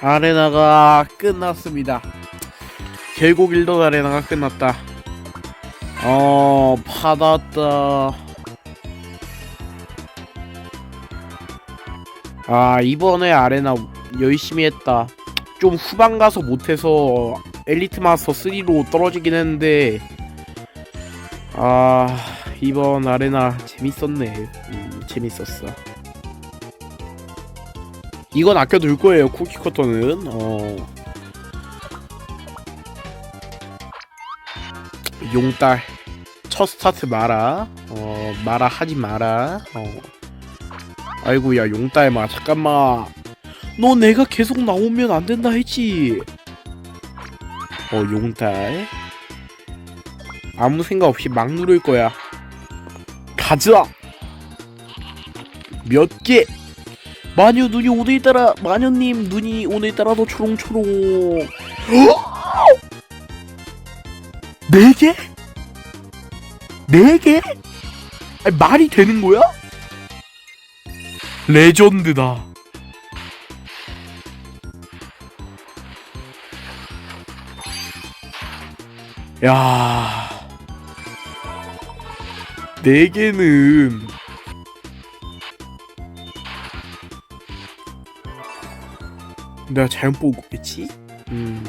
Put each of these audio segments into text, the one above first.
아레나가 끝났습니다. 결국 일도 아레나가 끝났다. 어 받았다. 아 이번에 아레나 열심히 했다. 좀 후반 가서 못해서 엘리트 마스터 3로 떨어지긴 했는데 아 이번 아레나 재밌었네. 음, 재밌었어. 이건 아껴둘 거예요 쿠키 커터는. 어. 용딸 첫 스타트 마라. 어 마라 하지 마라. 어. 아이고야 용딸 마 잠깐만. 너 내가 계속 나오면 안 된다 했지? 어 용딸. 아무 생각 없이 막 누를 거야. 가자! 몇개 마녀 눈이 오늘따라 마녀님 눈이 오늘따라 더 초롱초롱 네 개? 네 개? 아니, 말이 되는 거야? 레전드다 야. 네 개는 내가 잘못 본 거겠지? 음.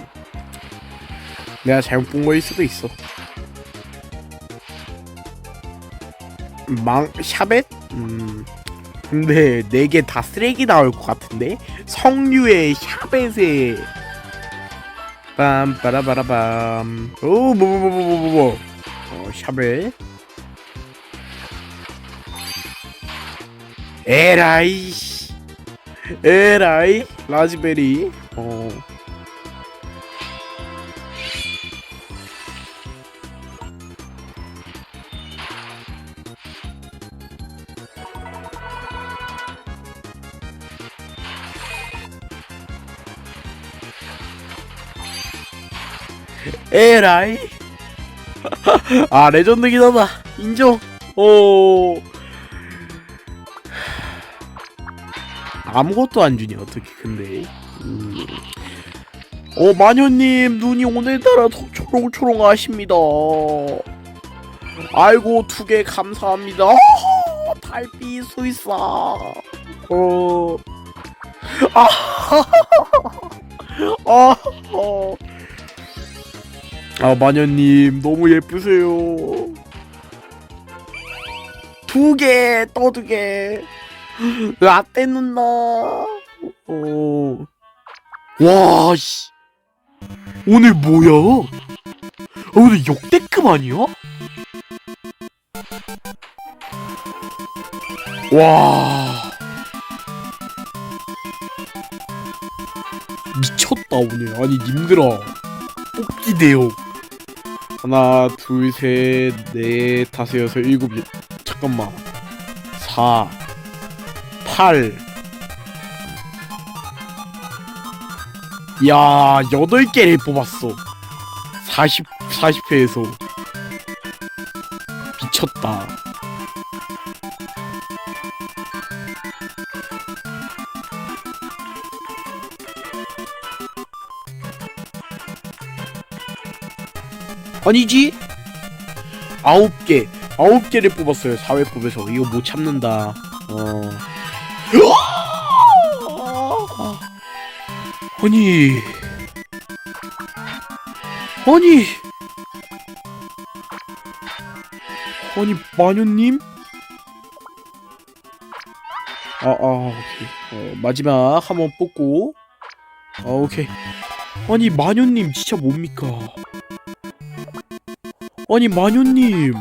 내가 잘못 본 거일 수도 있어. 망 샤벳? 음. 근데 네 개 다 쓰레기 나올 것 같은데 성류의 샤벳에 빰빠라바라밤 오 뭐뭐뭐뭐뭐뭐 어 샤벳 에라이 씨. 에라이 라즈베리. 어. 에라이? 아 레전드긴 하다. 인정. 오 아무것도 안 주니 어떻게 근데. 음. 어 마녀님 눈이 오늘따라 더 초롱초롱하십니다. 아이고 두 개 감사합니다. 어, 달빛 수이사. 어. 아, 아, 어. 아 마녀님 너무 예쁘세요. 두 개 또 두 개 라떼 누나. 어. 와씨. 오늘 뭐야? 아, 오늘 역대급 아니야? 와. 미쳤다 오늘. 아니 님들아. 뽑기 대요. 하나 둘 셋 넷 다섯 여섯 일곱 여... 잠깐만. 4 8 야, 8개를 뽑았어. 40, 40회에서. 미쳤다. 아니지? 9개. 9개를 뽑았어요. 4회 뽑아서. 이거 못 참는다. 어. 아니 아니 아니 마녀님? 아아 오케이. 어, 마지막 한 번 뽑고. 아 오케이. 아니 마녀님 진짜 뭡니까? 아니 마녀님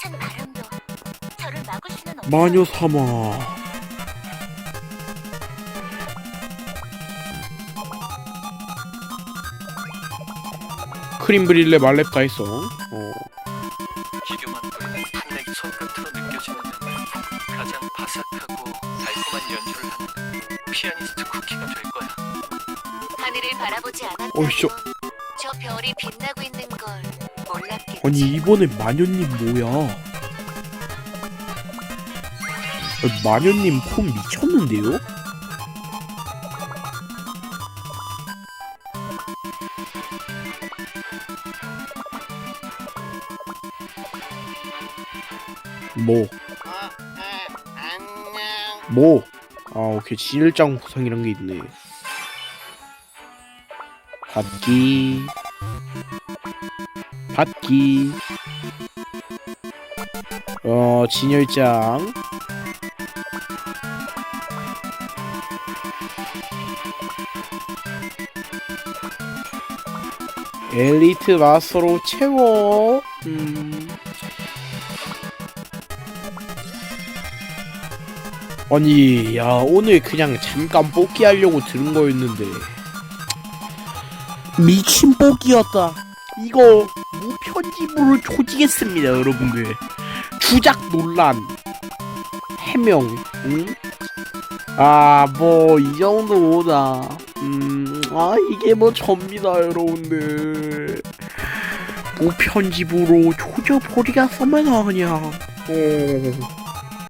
찬 바람도 저를 막을 수는 없어 마녀 삼아 크림 브릴레 말렙 다 했어 어. 기교만 탄력이 손끝으로 느껴지는 가장 바삭하고 달콤한 연주를 하는 피아니스트 쿠키가 될 거야. 하늘을 바라보지 않았다고 어이쇼. 저 별이 빛나고 있는 걸 아니 이번에 마녀님 뭐야? 아, 마녀님 폼 미쳤는데요? 뭐? 뭐? 아 오케이 진일장 구상이란 게 있네 받기 받기. 어 진열장. 엘리트 마스터로 채워. 음. 아니 야 오늘 그냥 잠깐 뽑기 하려고 들은 거였는데. 미친 뽑기였다. 이거 무편집으로 조지겠습니다 여러분들 주작 논란 해명 응? 아뭐 이 정도보다 음아 이게 뭐 접니다 여러분들 무편집으로 조져버리겠습니다 그냥 어.